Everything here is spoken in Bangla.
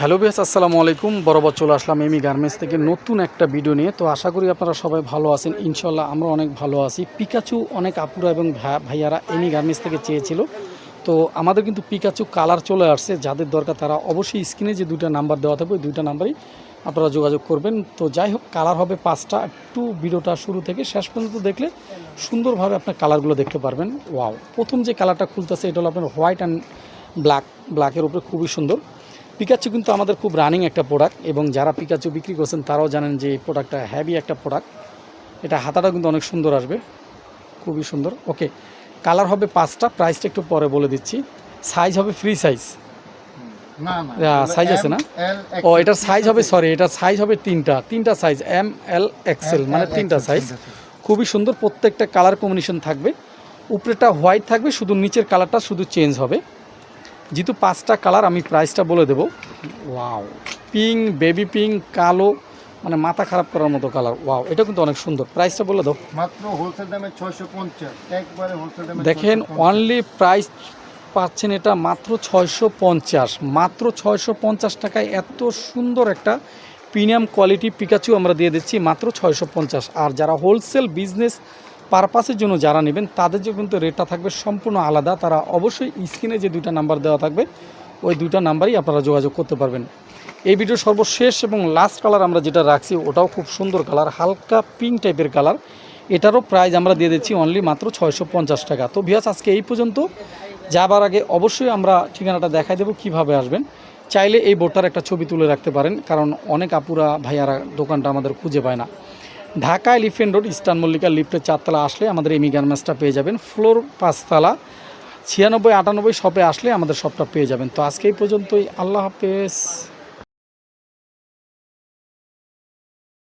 হ্যালো বিয়াস আসসালামু আলাইকুম। বরাবর চলে আসলাম এমি গার্মেন্টস থেকে নতুন একটা ভিডিও নিয়ে। তো আশা করি আপনারা সবাই ভালো আছেন। ইনশাল্লাহ আমরা অনেক ভালো আছি। পিকাচু অনেক আপুরা এবং ভাইয়ারা এমি গার্মেন্টস থেকে চেয়েছিল। তো আমাদের কিন্তু পিকাচু কালার চলে আসছে। যাদের দরকার তারা অবশ্যই স্ক্রিনে যে দুইটা নাম্বার দেওয়া থাকবে, ওই দুইটা নাম্বারই আপনারা যোগাযোগ করবেন। তো যাই হোক কালার হবে পাঁচটা। একটু ভিডিওটা শুরু থেকে শেষ পর্যন্ত দেখলে সুন্দরভাবে আপনার কালারগুলো দেখতে পারবেন। ওয়াও প্রথম যে কালারটা খুলতেছে, এটা হলো আপনার হোয়াইট অ্যান্ড ব্ল্যাক ব্ল্যাকের উপরে খুবই সুন্দর। পিকাচু কিন্তু আমাদের খুব রানিং একটা প্রোডাক্ট এবং যারা পিকাচু বিক্রি করছেন তারাও জানেন যে এই প্রোডাক্টটা হ্যাভি একটা প্রোডাক্ট এটা হাতাটা কিন্তু অনেক সুন্দর আসবে। খুবই সুন্দর। ওকে কালার হবে পাঁচটা প্রাইসটা একটু পরে বলে দিচ্ছি। সাইজ হবে ফ্রি সাইজ না আছে না? ও এটার সাইজ হবে সরি এটার সাইজ হবে তিনটা। তিনটা সাইজ এম এল এক্সেল মানে তিনটা সাইজ খুবই সুন্দর প্রত্যেকটা কালার কম্বিনেশন থাকবে। উপরেটা হোয়াইট থাকবে শুধু নিচের কালারটা শুধু চেঞ্জ হবে। যেহেতু পাঁচটা কালার আমি প্রাইসটা বলে দেবো। ওয়াও পিঙ্ক বেবি পিঙ্ক কালো মানে মাথা খারাপ করার মতো কালার। ওয়াও এটা কিন্তু অনেক সুন্দর। প্রাইসটা বলে দাও। মাত্র হোলসেল দামে ছয়শো পঞ্চাশ। একবারে হোলসেল দামে দেখেন অনলি প্রাইস পাচ্ছেন এটা মাত্র ছয়শো পঞ্চাশ। মাত্র ছয়শো পঞ্চাশ টাকায় এত সুন্দর একটা প্রিমিয়াম কোয়ালিটি পিকাচু আমরা দিয়ে দিচ্ছি মাত্র ছয়শো পঞ্চাশ। আর যারা হোলসেল বিজনেস পারপাসের জন্য যারা নেবেন, তাদের যে কিন্তু রেটটা থাকবে সম্পূর্ণ আলাদা। তারা অবশ্যই স্ক্রিনে যে দুইটা নাম্বার দেওয়া থাকবে, ওই দুইটা নাম্বারই আপনারা যোগাযোগ করতে পারবেন। এই ভিডিওর সর্বশেষ এবং লাস্ট কালার আমরা যেটা রাখছি, ওটাও খুব সুন্দর কালার হালকা পিঙ্ক টাইপের কালার এটারও প্রাইস আমরা দিয়ে দিচ্ছি অনলি মাত্র ছয়শো পঞ্চাশ টাকা। তো ভিয়াস আজকে এই পর্যন্ত। যাবার আগে অবশ্যই আমরা ঠিকানাটা দেখাই দেবো কীভাবে আসবেন। চাইলে এই বোর্ডটার একটা ছবি তুলে রাখতে পারেন, কারণ অনেক আপুরা, ভাইয়ারা দোকানটা আমাদের খুঁজে পায় না। Dhaka elephant road, eastern Mallika লিফটের চারতলা আসলে আমাদের এমি গার্মেন্টসটা পেয়ে যাবেন। ফ্লোর পাঁচতলা, ছিয়ানব্বই আটানব্বই শপে আসলে আমাদের শপটা পেয়ে যাবেন। তো আজকে এই পর্যন্তই, আল্লাহ হাফেজ।